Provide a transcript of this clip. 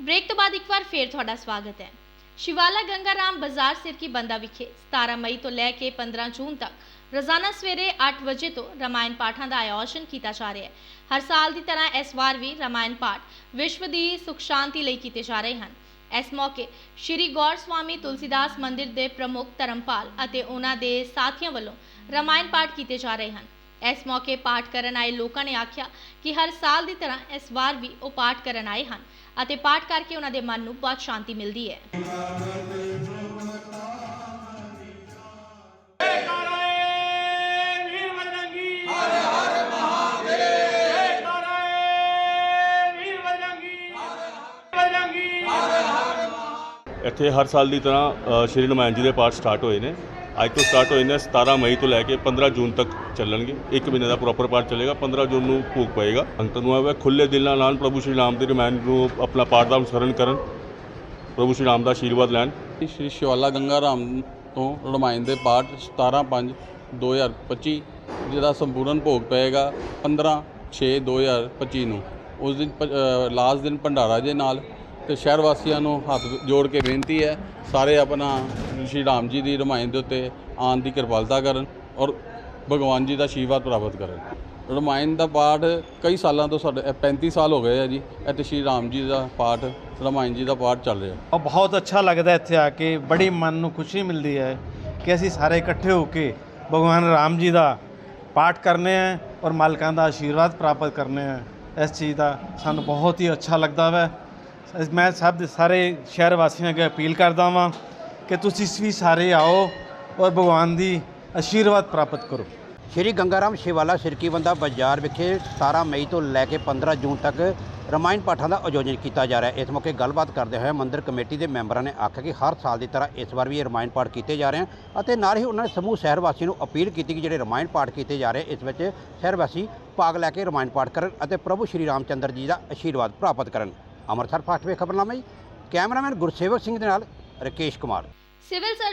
Break ਤੋਂ ਬਾਅਦ ਇੱਕ ਵਾਰ ਫੇਰ ਤੁਹਾਡਾ ਸਵਾਗਤ ਹੈ। ਸ਼ਿਵਾਲਾ ਗੰਗਾ ਰਾਮ ਬਾਜ਼ਾਰ ਸਿਰਕੀ ਬੰਦਾ ਵਿਖੇ 17 ਮਈ ਤੋਂ ਲੈ ਕੇ 15 ਜੂਨ ਤੱਕ ਰੋਜ਼ਾਨਾ ਸਵੇਰੇ 8 ਵਜੇ ਤੋਂ ਰਮਾਇਣ ਪਾਠਾਂ ਦਾ ਆਯੋਜਨ ਕੀਤਾ ਜਾ ਰਿਹਾ ਹੈ। ਹਰ ਸਾਲ ਦੀ ਤਰ੍ਹਾਂ ਇਸ ਵਾਰ ਵੀ ਰਮਾਇਣ ਪਾਠ ਵਿਸ਼ਵ ਦੀ ਸੁਖ ਸ਼ਾਂਤੀ ਲਈ ਕੀਤੇ ਜਾ ਰਹੇ ਹਨ। ਇਸ ਮੌਕੇ ਸ਼੍ਰੀ ਗੌਰ ਸਵਾਮੀ ਤੁਲਸੀਦਾਸ ਮੰਦਿਰ ਦੇ ਪ੍ਰਮੁੱਖ ਧਰਮਪਾਲ ਅਤੇ ਉਹਨਾਂ ਦੇ ਸਾਥੀਆਂ ਵੱਲੋਂ ਰਮਾਇਣ ਪਾਠ ਕੀਤੇ ਜਾ ਰਹੇ ਹਨ। ਇਸ ਮੌਕੇ ਪਾਠ ਕਰਨ ਆਏ ਲੋਕਾਂ ਨੇ ਆਖਿਆ ਕਿ ਹਰ ਸਾਲ ਦੀ ਤਰ੍ਹਾਂ ਇਸ ਵਾਰ ਵੀ ਉਹ ਪਾਠ ਕਰਨ ਆਏ ਹਨ ਅਤੇ ਪਾਠ ਕਰਕੇ ਉਹਨਾਂ ਦੇ ਮਨ ਨੂੰ ਬਹੁਤ ਸ਼ਾਂਤੀ ਮਿਲਦੀ ਹੈ। ਜੈਕਾਰੇ ਵੀਰ ਬਜਰੰਗੀ। ਹਰ ਹਰ ਮਹਾਦੇਵ। ਜੈਕਾਰੇ ਵੀਰ ਬਜਰੰਗੀ। ਹਰ ਹਰ ਬਜਰੰਗੀ ਹਰ ਇੱਥੇ ਹਰ ਸਾਲ ਦੀ ਤਰ੍ਹਾਂ ਸ਼੍ਰੀ ਰਾਮਾਇਣ ਜੀ ਦੇ ਪਾਠ ਸਟਾਰਟ ਹੋਏ ਨੇ। ਅੱਜ ਤੋਂ ਸਟਾਰਟ ਹੋਏ ਨੇ 17 ਮਈ ਤੋਂ ਲੈ ਕੇ 15 ਜੂਨ ਤੱਕ ਚੱਲਣਗੇ। ਇੱਕ ਮਹੀਨੇ ਦਾ ਪ੍ਰੋਪਰ ਪਾਠ ਚੱਲੇਗਾ 15 ਜੂਨ ਨੂੰ ਭੋਗ ਪਏਗਾ। ਅੰਤ ਨੂੰ ਆਵੇ ਖੁੱਲੇ ਦਿਲ ਨਾਲ ਆਉਣ ਪ੍ਰਭੂ ਸ਼੍ਰੀ ਰਾਮ ਦੇ ਰਮਾਇਣ ਨੂੰ ਆਪਣਾ ਪਾਠ ਦਾ ਅਨੁਸਰਣ ਕਰਨ, ਪ੍ਰਭੂ ਸ਼੍ਰੀ ਰਾਮ ਦਾ ਆਸ਼ੀਰਵਾਦ ਲੈਣ। ਸ਼੍ਰੀ ਸ਼ਿਵਾਲਾ ਗੰਗਾ ਰਾਮ ਤੋਂ ਰਮਾਇਣ ਦੇ ਪਾਠ 17 5 2025 ਜਿਹਦਾ ਸੰਪੂਰਨ ਭੋਗ ਪਏਗਾ 15 6 2025 ਨੂੰ। ਉਸ ਦਿਨ ਲਾਸਟ ਦਿਨ ਭੰਡਾਰਾ ਦੇ ਨਾਲ ਤੇ ਸ਼ਹਿਰ ਵਾਸੀਆਂ ਨੂੰ ਹੱਥ ਜੋੜ ਕੇ ਬੇਨਤੀ ਹੈ, ਸਾਰੇ ਆਪਣਾ ਸ਼੍ਰੀ ਰਾਮ ਜੀ ਦੀ ਰਮਾਇਣ ਦੇ ਉੱਤੇ ਆਉਣ ਦੀ ਕਿਰਪਾਲਤਾ ਕਰਨ ਔਰ ਭਗਵਾਨ ਜੀ ਦਾ ਆਸ਼ੀਰਵਾਦ ਪ੍ਰਾਪਤ ਕਰਨ। ਰਮਾਇਣ ਦਾ ਪਾਠ ਕਈ ਸਾਲਾਂ ਤੋਂ ਸਾਡੇ, ਇਹ 35 ਸਾਲ ਹੋ ਗਏ ਆ ਜੀ, ਇੱਥੇ ਸ਼੍ਰੀ ਰਾਮ ਜੀ ਦਾ ਪਾਠ, ਰਮਾਇਣ ਜੀ ਦਾ ਪਾਠ ਚੱਲ ਰਿਹਾ। ਔਰ ਬਹੁਤ ਅੱਛਾ ਲੱਗਦਾ ਇੱਥੇ ਆ ਕੇ, ਬੜੀ ਮਨ ਨੂੰ ਖੁਸ਼ੀ ਮਿਲਦੀ ਹੈ ਕਿ ਅਸੀਂ ਸਾਰੇ ਇਕੱਠੇ ਹੋ ਕੇ ਭਗਵਾਨ ਰਾਮ ਜੀ ਦਾ ਪਾਠ ਕਰਨੇ ਆ ਔਰ ਮਾਲਕਾਂ ਦਾ ਆਸ਼ੀਰਵਾਦ ਪ੍ਰਾਪਤ ਕਰਨੇ ਆ। ਇਸ ਚੀਜ਼ ਦਾ ਸਾਨੂੰ ਬਹੁਤ ਹੀ ਅੱਛਾ ਲੱਗਦਾ ਵੈ। ਮੈਂ ਸਭ ਦੇ ਸਾਰੇ ਸ਼ਹਿਰ ਵਾਸੀਆਂ ਅੱਗੇ ਅਪੀਲ ਕਰਦਾ ਵਾਂ ਕਿ ਤੁਸੀਂ ਵੀ ਸਾਰੇ ਆਓ ਔਰ ਭਗਵਾਨ ਦੀ ਆਸ਼ੀਰਵਾਦ ਪ੍ਰਾਪਤ ਕਰੋ। ਸ਼੍ਰੀ ਗੰਗਾਰਾਮ ਸ਼ਿਵਾਲਾ ਸਿਰਕੀਬੰਦਾ ਬਾਜ਼ਾਰ ਵਿਖੇ 17 ਮਈ ਤੋਂ ਲੈ ਕੇ 15 ਜੂਨ ਤੱਕ ਰਮਾਇਣ ਪਾਠਾਂ ਦਾ ਆਯੋਜਨ ਕੀਤਾ ਜਾ ਰਿਹਾ ਹੈ। ਇਸ ਮੌਕੇ ਗੱਲਬਾਤ ਕਰਦੇ ਹੋਏ ਮੰਦਿਰ ਕਮੇਟੀ ਦੇ ਮੈਂਬਰਾਂ ਨੇ ਆਖਿਆ ਕਿ ਹਰ ਸਾਲ ਦੀ ਤਰ੍ਹਾਂ ਇਸ ਵਾਰ ਵੀ ਇਹ ਰਮਾਇਣ ਪਾਠ ਕੀਤੇ ਜਾ ਰਹੇ ਹਨ ਅਤੇ ਨਾਲ ਹੀ ਉਹਨਾਂ ਨੇ ਸਮੂਹ ਸ਼ਹਿਰ ਵਾਸੀਆਂ ਨੂੰ ਅਪੀਲ ਕੀਤੀ ਕਿ ਜਿਹੜੇ ਰਮਾਇਣ ਪਾਠ ਕੀਤੇ ਜਾ ਰਹੇ ਇਸ ਵਿੱਚ ਸ਼ਹਿਰ ਵਾਸੀ ਭਾਗ ਲੈ ਕੇ ਰਮਾਇਣ ਪਾਠ ਕਰਨ ਅਤੇ ਪ੍ਰਭੂ ਸ਼੍ਰੀ ਰਾਮਚੰਦਰ ਜੀ ਦਾ ਆਸ਼ੀਰਵਾਦ ਪ੍ਰਾਪਤ ਕਰਨ। ਅੰਮ੍ਰਿਤਸਰ ਫਾਸਟਵੇ ਖਬਰਨਾਮਾ ਜੀ ਕੈਮਰਾਮੈਨ ਗੁਰਸੇਵਕ ਸਿੰਘ ਦੇ ਨਾਲ ਰਕੇਸ਼ ਕੁਮਾਰ। ਸਿਵਲ